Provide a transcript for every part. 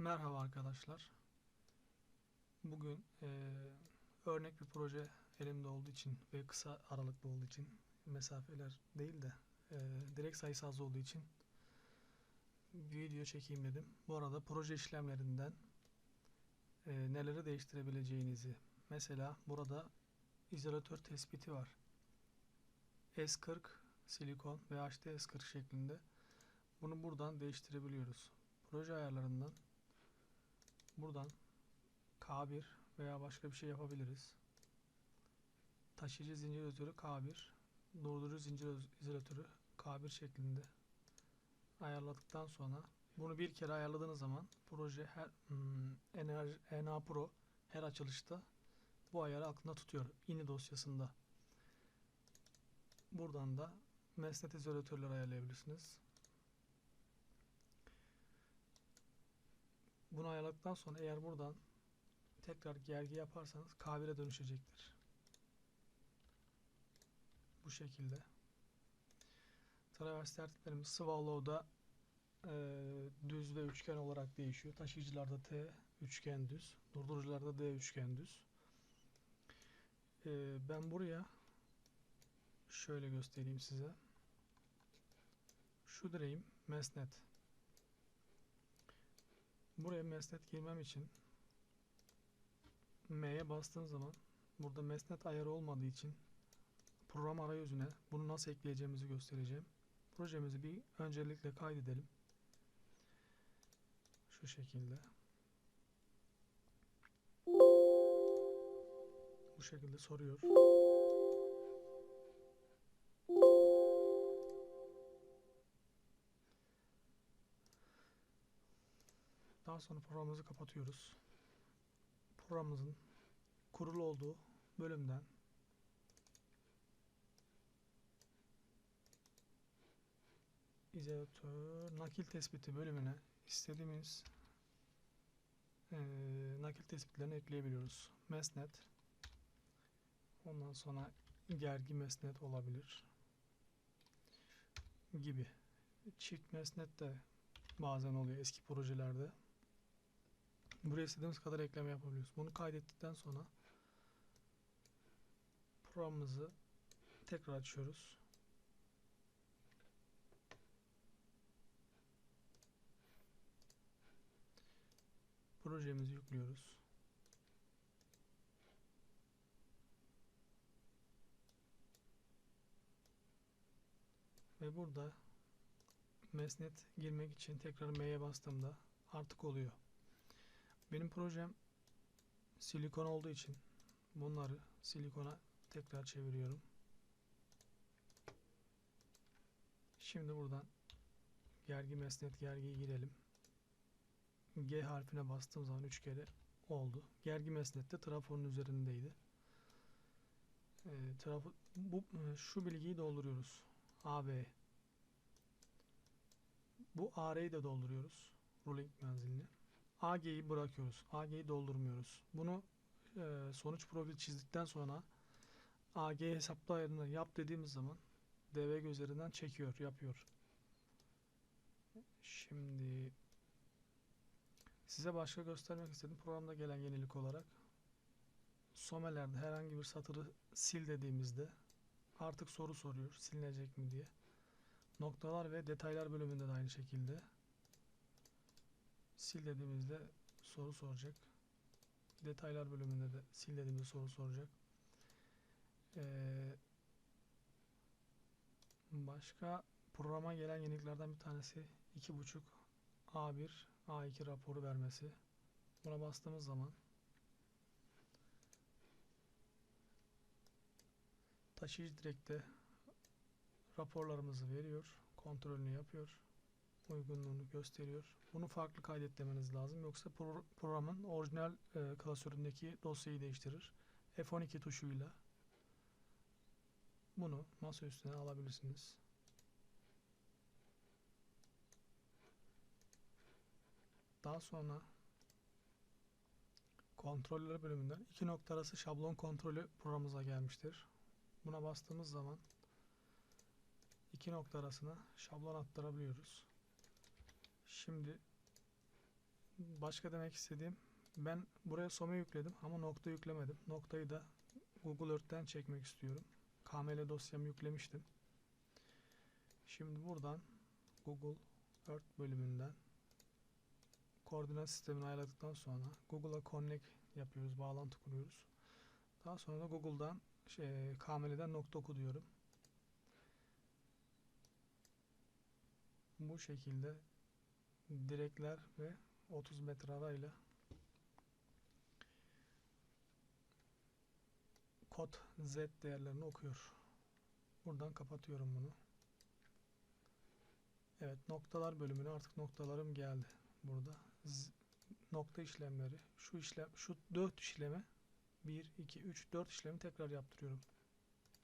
Merhaba arkadaşlar. Bugün eee, örnek bir proje elimde olduğu için ve kısa aralıklı olduğu için mesafeler değil de eee, direkt sayısı az olduğu için video çekeyim dedim. Bu arada proje işlemlerinden eee, neleri değiştirebileceğinizi mesela burada izolatör tespiti var. S40 silikon ve HD S40 şeklinde. Bunu buradan değiştirebiliyoruz. Proje ayarlarından buradan K1 veya başka bir şey yapabiliriz. Taşıyıcı zincir izolatörü K1, durdurucu zincir izolatörü K1 şeklinde ayarladıktan sonra bunu bir kere ayarladığınız zaman proje her hmm, Enerji Pro her açılışta bu ayarı aklında tutuyor ini dosyasında. Buradan da mesnet izolatörleri ayarlayabilirsiniz. Bunu ayarladıktan sonra eğer buradan tekrar gergi yaparsanız K1'e dönüşecektir. Bu şekilde. Travers tertiplerimiz Swallow'da eee, düz ve üçgen olarak değişiyor. Taşıyıcılarda T üçgen düz, durdurucularda D üçgen düz. Eee, ben buraya şöyle göstereyim size. Şu direğim mesnet. Buraya mesnet girmem için M'ye bastığım zaman burada mesnet ayarı olmadığı için program arayüzüne bunu nasıl ekleyeceğimizi göstereceğim. Projemizi bir öncelikle kaydedelim. Şu şekilde. Bu şekilde soruyor. Daha sonra programımızı kapatıyoruz. Programımızın kurulu olduğu bölümden izolatör nakil tespiti bölümüne istediğimiz eee, nakil tespitlerini ekleyebiliyoruz. Mesnet ondan sonra gergi mesnet olabilir gibi. Çift mesnet de bazen oluyor eski projelerde. Buraya istediğimiz kadar ekleme yapabiliyoruz. Bunu kaydettikten sonra programımızı tekrar açıyoruz. Projemizi yüklüyoruz. Ve burada mesnet girmek için tekrar M'ye bastığımda artık oluyor. Benim projem silikon olduğu için bunları silikona tekrar çeviriyorum. Şimdi buradan gergi mesnet gergiyi girelim. G harfine bastığım zaman 3 kere oldu. Gergi mesnet de trafonun üzerindeydi. Ee, trafo, bu şu bilgiyi dolduruyoruz. AB. Bu AR'yi de dolduruyoruz. Ruling menzilini. AG'yi bırakıyoruz. AG'yi doldurmuyoruz. Bunu e, sonuç profil çizdikten sonra AG hesaplı ayarını yap dediğimiz zaman DV üzerinden çekiyor, yapıyor. Şimdi size başka göstermek istedim. Programda gelen yenilik olarak somelerde herhangi bir satırı sil dediğimizde artık soru soruyor silinecek mi diye. Noktalar ve detaylar bölümünde de aynı şekilde sil dediğimizde soru soracak. Detaylar bölümünde de sil dediğimizde soru soracak. Ee, başka programa gelen yeniliklerden bir tanesi 2.5 A1 A2 raporu vermesi. Buna bastığımız zaman taşıyıcı direkte raporlarımızı veriyor, kontrolünü yapıyor, uygunluğunu gösteriyor. Bunu farklı kaydet demeniz lazım yoksa pro- programın orijinal e, klasöründeki dosyayı değiştirir. F12 tuşuyla bunu masa üstüne alabilirsiniz. Daha sonra kontroller bölümünden iki nokta arası şablon kontrolü programımıza gelmiştir. Buna bastığımız zaman iki nokta arasına şablon aktarabiliyoruz. Şimdi başka demek istediğim ben buraya some yükledim ama nokta yüklemedim. Noktayı da Google Earth'ten çekmek istiyorum. KML dosyamı yüklemiştim. Şimdi buradan Google Earth bölümünden koordinat sistemini ayarladıktan sonra Google'a connect yapıyoruz, bağlantı kuruyoruz. Daha sonra da Google'dan şey, KML'den nokta oku diyorum. Bu şekilde direkler ve 30 metre arayla kod Z değerlerini okuyor. Buradan kapatıyorum bunu. Evet noktalar bölümüne artık noktalarım geldi. Burada Z- nokta işlemleri şu işlem şu 4 işleme 1 2 3 4 işlemi tekrar yaptırıyorum.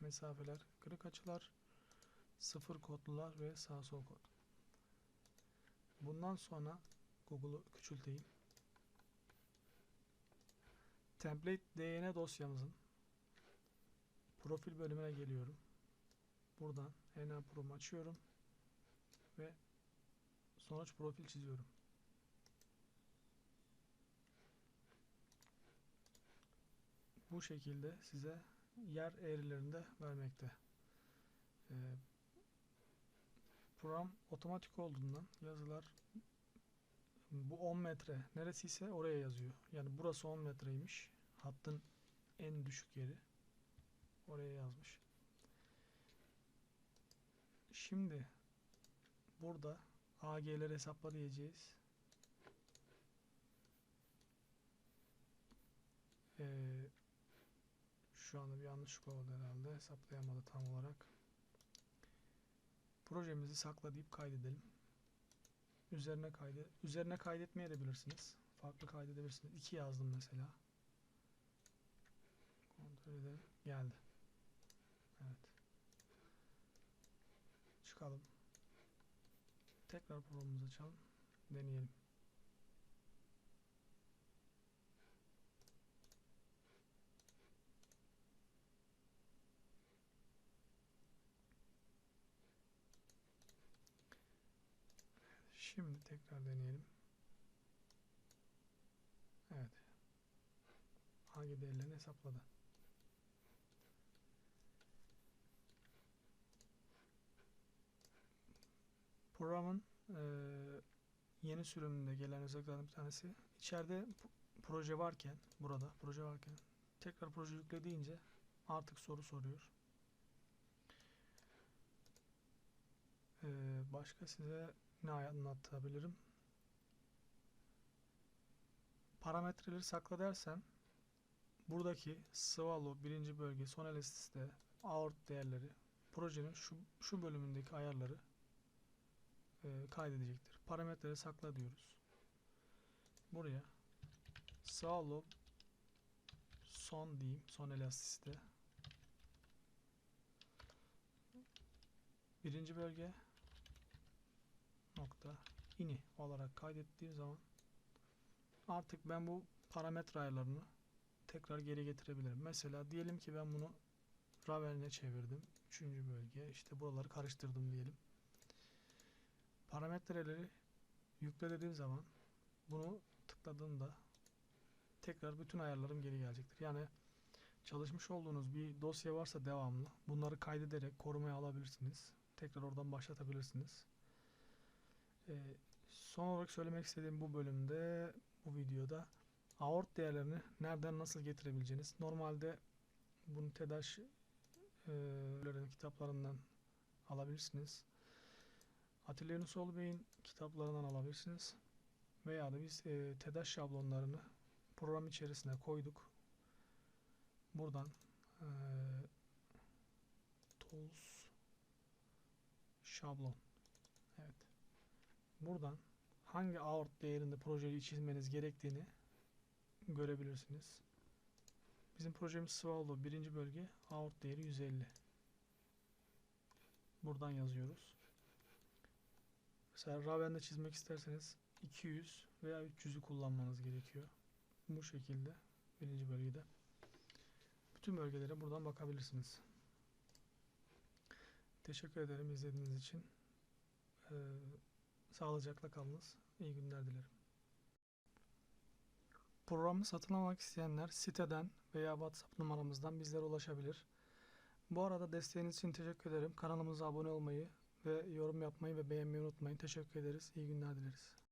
Mesafeler, kırık açılar, sıfır kodlular ve sağ sol kod. Bundan sonra Google'u küçülteyim. Template DN dosyamızın profil bölümüne geliyorum. Buradan NA Pro'mu açıyorum ve sonuç profil çiziyorum. Bu şekilde size yer eğrilerinde vermekte. Ee, program otomatik olduğundan yazılar bu 10 metre neresiyse oraya yazıyor. Yani burası 10 metreymiş. Hattın en düşük yeri. Oraya yazmış. Şimdi burada AG'leri hesapla diyeceğiz. Ee, şu anda bir yanlışlık oldu herhalde. Hesaplayamadı tam olarak. Projemizi sakla deyip kaydedelim. Üzerine kaydı üzerine kaydetmeye de bilirsiniz. Farklı kaydedebilirsiniz. 2 yazdım mesela. Kontrol edelim. Geldi. Evet. Çıkalım. Tekrar programımızı açalım. Deneyelim. Şimdi tekrar deneyelim. Evet. Hangi değerlerini hesapladı? Programın eee, yeni sürümünde gelen özelliklerden bir tanesi içeride proje varken burada proje varken tekrar proje yükle artık soru soruyor. Eee, başka size ne anlatabilirim? Parametreleri sakla dersem buradaki swallow birinci bölge son elastisite aort değerleri projenin şu, şu bölümündeki ayarları e, kaydedecektir. Parametreleri sakla diyoruz. Buraya swallow son diyeyim son elastisite birinci bölge nokta ini olarak kaydettiğim zaman artık ben bu parametre ayarlarını tekrar geri getirebilirim. Mesela diyelim ki ben bunu Ravel'ine çevirdim. Üçüncü bölge işte buraları karıştırdım diyelim. Parametreleri yükle dediğim zaman bunu tıkladığımda tekrar bütün ayarlarım geri gelecektir. Yani çalışmış olduğunuz bir dosya varsa devamlı bunları kaydederek korumaya alabilirsiniz. Tekrar oradan başlatabilirsiniz. Ee, son olarak söylemek istediğim bu bölümde, bu videoda aort değerlerini nereden nasıl getirebileceğiniz. Normalde bunu TEDAŞ e, kitaplarından alabilirsiniz. Atilla Yunusoğlu Bey'in kitaplarından alabilirsiniz. Veya da biz e, TEDAŞ şablonlarını program içerisine koyduk. Buradan e, tools şablon buradan hangi out değerinde projeyi çizmeniz gerektiğini görebilirsiniz. Bizim projemiz Swallow birinci bölge out değeri 150. Buradan yazıyoruz. Mesela Raven'de çizmek isterseniz 200 veya 300'ü kullanmanız gerekiyor. Bu şekilde birinci bölgede. Bütün bölgelere buradan bakabilirsiniz. Teşekkür ederim izlediğiniz için. Ee, sağlıcakla kalınız. İyi günler dilerim. Programı satın almak isteyenler siteden veya WhatsApp numaramızdan bizlere ulaşabilir. Bu arada desteğiniz için teşekkür ederim. Kanalımıza abone olmayı ve yorum yapmayı ve beğenmeyi unutmayın. Teşekkür ederiz. İyi günler dileriz.